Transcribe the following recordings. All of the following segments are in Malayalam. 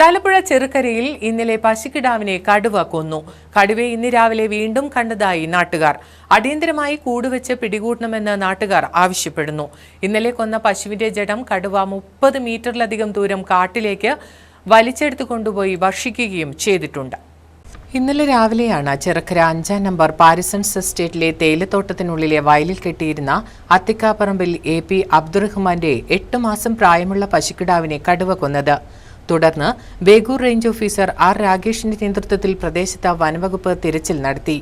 തലപ്പുഴ ചെറുക്കരയിൽ ഇന്നലെ പശുക്കിടാവിനെ കടുവ കൊന്നു. കടുവയെ ഇന്ന് രാവിലെ വീണ്ടും കണ്ടതായി നാട്ടുകാർ. അടിയന്തരമായി കൂടുവെച്ച് പിടികൂടണമെന്ന് നാട്ടുകാർ ആവശ്യപ്പെടുന്നു. ഇന്നലെ കൊന്ന പശുവിന്റെ ജഡം കടുവ മുപ്പത് മീറ്ററിലധികം ദൂരം കാട്ടിലേക്ക് വലിച്ചെടുത്തു കൊണ്ടുപോയി ഭക്ഷിക്കുകയും ചെയ്തിട്ടുണ്ട്. ഇന്നലെ രാവിലെയാണ് ചെറുക്കര അഞ്ചാം നമ്പർ പാരിസൺസ് എസ്റ്റേറ്റിലെ തേയിലത്തോട്ടത്തിനുള്ളിലെ വയലിൽ കെട്ടിയിരുന്ന അത്തിക്കാപ്പറമ്പിൽ എ പി അബ്ദുറഹ്മാന്റെ എട്ട് മാസം പ്രായമുള്ള പശുക്കിടാവിനെ കടുവ കൊന്നത്. തുടർന്ന് ബേഗൂർ റേഞ്ച് ഓഫീസർ ആർ രാഗേഷിന്റെ നേതൃത്വത്തിൽ പ്രദേശത്ത് വനവകുപ്പ് തിരച്ചിൽ നടത്തി.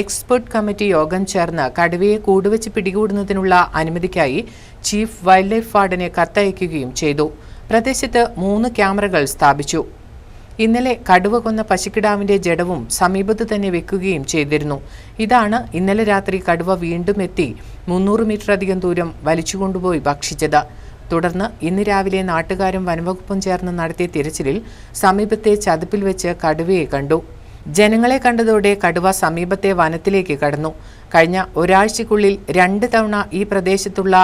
എക്സ്പെർട്ട് കമ്മിറ്റി യോഗം ചേർന്ന് കടുവയെ കൂടുവച്ച് പിടികൂടുന്നതിനുള്ള അനുമതിക്കായി ചീഫ് വൈൽഡ് ലൈഫ് വാർഡന് കത്തയക്കുകയും ചെയ്തു. പ്രദേശത്ത് മൂന്ന് ക്യാമറകൾ സ്ഥാപിച്ചു. ഇന്നലെ കടുവ കൊന്ന പശുക്കിടാവിന്റെ ജഡവും സമീപത്ത് തന്നെ വെക്കുകയും ചെയ്തിരുന്നു. ഇതാണ് ഇന്നലെ രാത്രി കടുവ വീണ്ടും എത്തി മുന്നൂറ് മീറ്റർ അധികം ദൂരം വലിച്ചുകൊണ്ടുപോയി ഭക്ഷിച്ചത്. തുടർന്ന് ഇന്ന് രാവിലെ നാട്ടുകാരും വനവകുപ്പും ചേർന്ന് നടത്തിയ തിരച്ചിലിൽ സമീപത്തെ ചതുപ്പിൽ വെച്ച് കടുവയെ കണ്ടു. ജനങ്ങളെ കണ്ടതോടെ കടുവ സമീപത്തെ വനത്തിലേക്ക് കടന്നു. കഴിഞ്ഞ ഒരാഴ്ചയ്ക്കുള്ളിൽ രണ്ട് തവണ ഈ പ്രദേശത്തുള്ള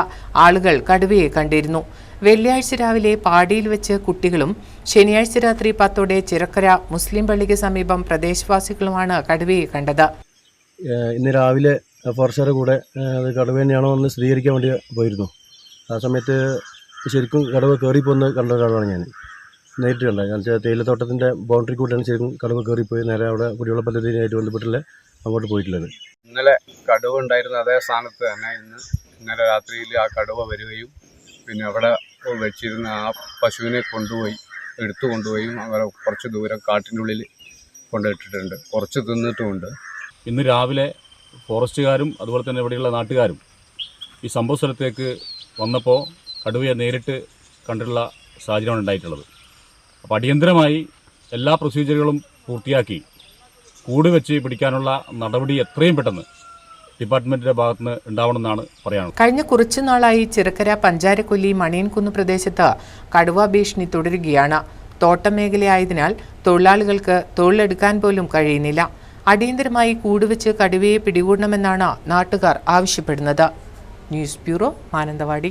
ആളുകൾ കടുവയെ കണ്ടിരുന്നു. വെള്ളിയാഴ്ച രാവിലെ പാടിയിൽ വെച്ച് കുട്ടികളും ശനിയാഴ്ച രാത്രി പത്തോടെ ചിറക്കര മുസ്ലിം പള്ളിക്ക് സമീപം പ്രദേശവാസികളുമാണ് കടുവയെ കണ്ടത്. ഇന്ന് രാവിലെ ഫോറസ്റ്റുകാരുടെ കൂടെ കടുവ തന്നെയാണോ എന്ന് സ്ഥിരീകരിക്കാൻ വേണ്ടി പോയിരുന്നു. ആ സമയത്ത് ശരിക്കും കടവ് കയറിപ്പോന്ന് കണ്ട ഒരാളാണ് ഞാൻ നേരിട്ട് കണ്ടത് കാരണം വെച്ചാൽ തേയിലത്തോട്ടത്തിന്റെ ബൗണ്ടറി കൂടെയാണ് ശരിക്കും കടവ് കയറിപ്പോയി നേരെ അവിടെ കുടിവെള്ള പദ്ധതിയായിട്ട് ബന്ധപ്പെട്ടുള്ള അങ്ങോട്ട് പോയിട്ടുള്ളത്. ഇന്നലെ കടുവ ഉണ്ടായിരുന്ന അതേ സ്ഥാനത്ത് തന്നെ ഇന്ന് ഇന്നലെ രാത്രിയിൽ ആ കടുവ വരികയും പിന്നെ അവിടെ വെച്ചിരുന്ന ആ പശുവിനെ കൊണ്ടുപോയി എടുത്തു കൊണ്ടുപോയി അവരെ കുറച്ച് ദൂരം കാട്ടിനുള്ളിൽ കൊണ്ടിട്ടിട്ടുണ്ട്. കുറച്ച് തിന്നിട്ടുമുണ്ട്. ഇന്ന് രാവിലെ ഫോറസ്റ്റുകാരും അതുപോലെ തന്നെ ഇവിടെയുള്ള നാട്ടുകാരും ഈ സംഭവ സ്ഥലത്തേക്ക് വന്നപ്പോൾ കടുവയെ നേരിട്ട് കണ്ടിട്ടുള്ള സാഹചര്യമാണ് ഉണ്ടായിട്ടുള്ളത്. അപ്പോൾ അടിയന്തരമായി എല്ലാ പ്രൊസീജിയറുകളും പൂർത്തിയാക്കി കൂട് വെച്ച് പിടിക്കാനുള്ള നടപടി എത്രയും പെട്ടെന്ന് ഡിപ്പാർട്ട്മെന്റിന്റെ ഭാഗത്തുനിന്ന് ഉണ്ടാവണമെന്നാണ് പറയാനുള്ളത്. കഴിഞ്ഞ കുറച്ചു നാളായി ചിറക്കര പഞ്ചാരക്കൊല്ലി മണിയൻകുന്ന് പ്രദേശത്ത് കടുവ ഭീഷണി തുടരുകയാണ്. തോട്ടം മേഖലയായതിനാൽ തൊഴിലാളികൾക്ക് തൊഴിലെടുക്കാൻ പോലും കഴിയുന്നില്ല. അടിയന്തരമായി കൂടുവെച്ച് കടുവയെ പിടികൂടണമെന്നാണ് നാട്ടുകാർ ആവശ്യപ്പെടുന്നത്. News bureau Mananthavady.